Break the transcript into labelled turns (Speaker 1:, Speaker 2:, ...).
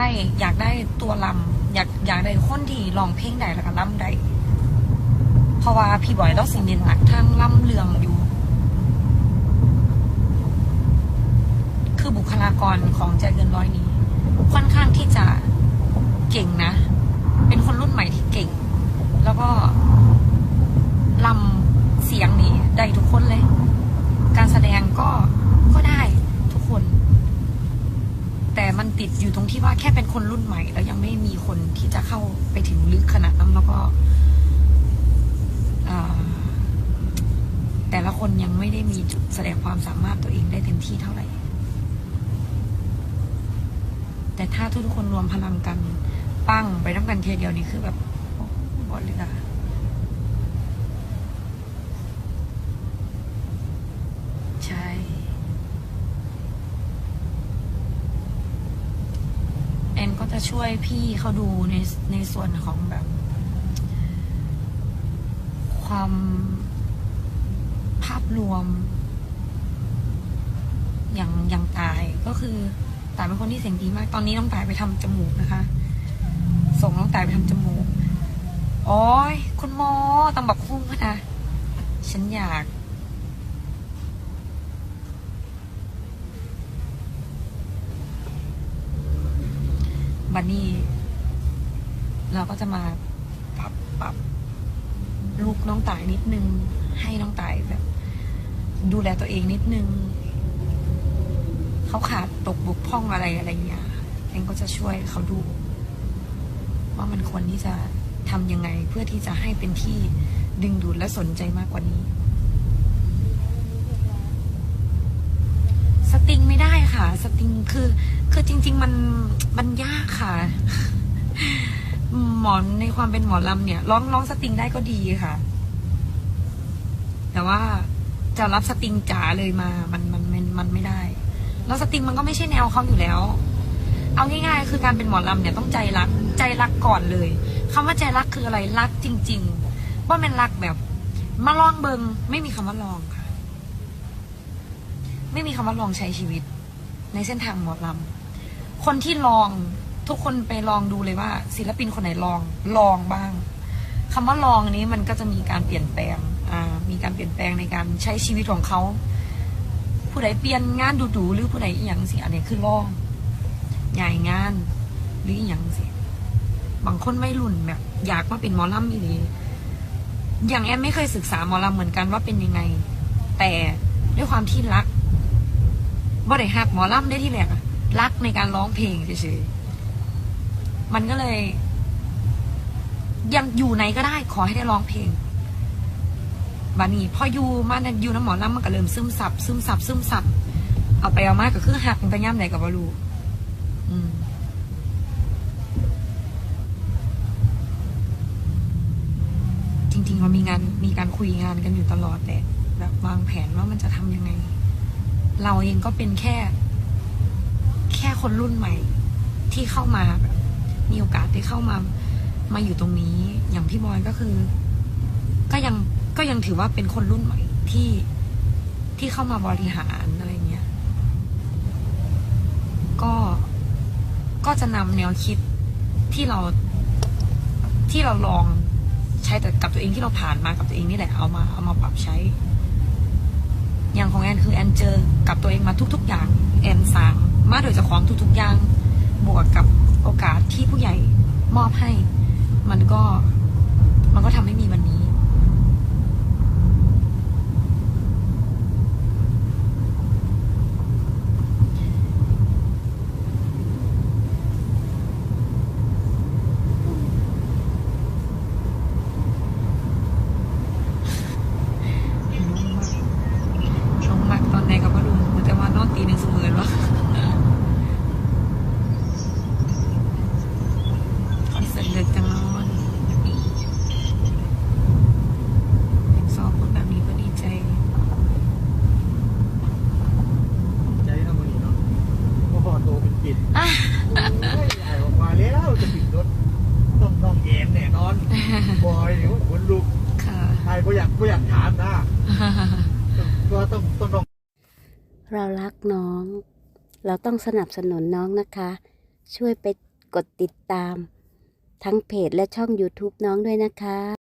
Speaker 1: ได้อยากได้ตัวลำอยากอยากได้คนที่ลองเพลงใดแล้วก็ล่ำใดเพราะว่าพี่บอยต้องสิ่งเด่นหลักทางล่ำเรืองอยู่ คือบุคลากรของใจเกินร้อยนี้ ค่อนข้างที่จะเก่งนะ เป็นคนรุ่นใหม่ที่เก่ง แล้วก็ลำเสียงนี้ได้ทุกคนเลย การแสดงก็ก็ได้ทุกคน แต่มันติดอยู่ตรงที่ว่าแค่เป็นคนรุ่นใหม่ แล้วยังไม่มีคนที่จะเข้าไปถึงลึกขนาดนั้นแล้วก็แต่ละคนยังไม่ได้มีจุดแสดงความสามารถตัวเองได้เต็มที่เท่าไหร่ แต่ถ้าทุกๆคนรวมพลังกัน ปั้งไปทั้งกันเทียเดียวนี่คือแบบบอดเลยอะใช่ แอนก็ จะช่วยพี่เขาดูในในส่วนของแบบ ความภาพรวม อย่างอย่างตายก็คือตายเป็นคนที่เสียงดีมาก ตอนนี้น้องตายไปทำจมูกนะคะ ส่งน้องตายไปทำจมูกโอ้ยคุณหมอตำบักคุ้งนะ ฉันอยาก บันนี่เราก็จะมาปรับปรับลูกน้องตายนิดนึง ให้น้องตายแบบ ดูแลตัวเองนิดนึงเขาขาดตกบกพร่องอะไรอะไรเงี้ยเองก็จะช่วยเขาดู ว่ามันควรที่จะทำยังไง เพื่อที่จะให้เป็นที่ดึงดูดและสนใจมากกว่านี้ สติงไม่ได้ค่ะ สติงคือ คือจริง ๆ มันมันยากค่ะ หมอนในความเป็นหมอลำเนี่ย ร้องร้องสติงได้ก็ดีค่ะ แต่ว่าจะรับสติงจ๋าเลยมา มันมันมันมันไม่ได้ แล้วสติงมันก็ไม่ใช่แนวเขาอยู่แล้ว เอาง่ายๆ คือการเป็นหมอลำเนี่ยต้องใจรัก ใจรักก่อนเลยคำว่าใจรักคืออะไร รักจริง ๆ ว่ามันรักแบบมาลองเบิงไม่มีคำว่าลองค่ะ ไม่มีคำว่าลองใช้ชีวิต ในเส้นทางหมอลำ คนที่ลองทุกคนไปลองดูเลยว่า ศิลปินคนไหนลองลองบ้างคำว่าลองนี้มันก็จะมีการเปลี่ยนแปลงอ่ามีการเปลี่ยนแปลงในการใช้ชีวิตของเขา ผู้ใดเปลี่ยนงานดูๆหรือผู้ใดอหย่างสิอันนี้คือลองใหญ่งานหรืออหย่างสิบางคนไม่รุ่นแบบ อยากมาเป็นหมอลำอีหลีอย่างแอนไม่เคยศึกษาหมอลำเหมือนกันว่าเป็นยังไง แต่ด้วยความที่รักบ่าได้หักหมอลำได้ที่แรกอะ รักในการร้องเพลงเฉยๆมันก็เลย ยังอยู่ไหนก็ได้ ขอให้ได้ร้องเพลงบานี้พออยู่มานี่ยอยู่น้ำหมอลำมันก็เริ่มซึมซับซึมซับซึมซับเอาไปเอามากก็คือหักไปย่ำไหนกับบรูอืมจริงๆเรามีงานมีการคุยงานกันอยู่ตลอดแหละแบบวางแผนว่ามันจะทำยังไง เราเองก็เป็นแค่ ค่คนรุ่นใหม่ ที่เข้ามาแบบมีโอกาสได้เข้ามา มาอยู่ตรงนี้ อย่างพี่บอยก็คือ ก็ยังก็ยังถือว่าเป็นคนรุ่นใหม่ที่ที่เข้ามาบริหารอะไรเงี้ย ก็ก็จะนำแนวคิดที่เราที่เราลองใช้แต่กับตัวเองที่เราผ่านมากับตัวเองนี่แหละเอามาเอามาปรับใช้ อย่างของแอนคือแอนเจอกับตัวเองมาทุก ๆ อย่างแอนสร้าง มาโดยจะของทุกๆอย่าง บวกกับโอกาสที่ผู้ใหญ่มอบให้ มันก็มันก็ทำให้มีวันนี้ ลงมักตอนไหนก็บ่รู้แต่ว่านอนตีหนึ่งเสมอวะคอนเสิร์ตเลิกจังนอนซอพูดแบบนี้ก็ดีใจ
Speaker 2: ใจทำมันนี้เนาะพอโตเป็นปิด
Speaker 1: อะ
Speaker 2: โอ้ยใหญ่ออกมา แล้วจะปิดรถต้องต้องเอ็นแน่นอนบอยเดี๋ยวคนลุก
Speaker 1: ค่ะ
Speaker 2: ใครก็อยากก็อยากถามนะก็ต้องต้องต้อง
Speaker 3: เรารักน้อง เราต้องสนับสนุนน้องนะคะ ช่วยไปกดติดตาม ทั้งเพจและช่อง YouTube น้องด้วยนะคะ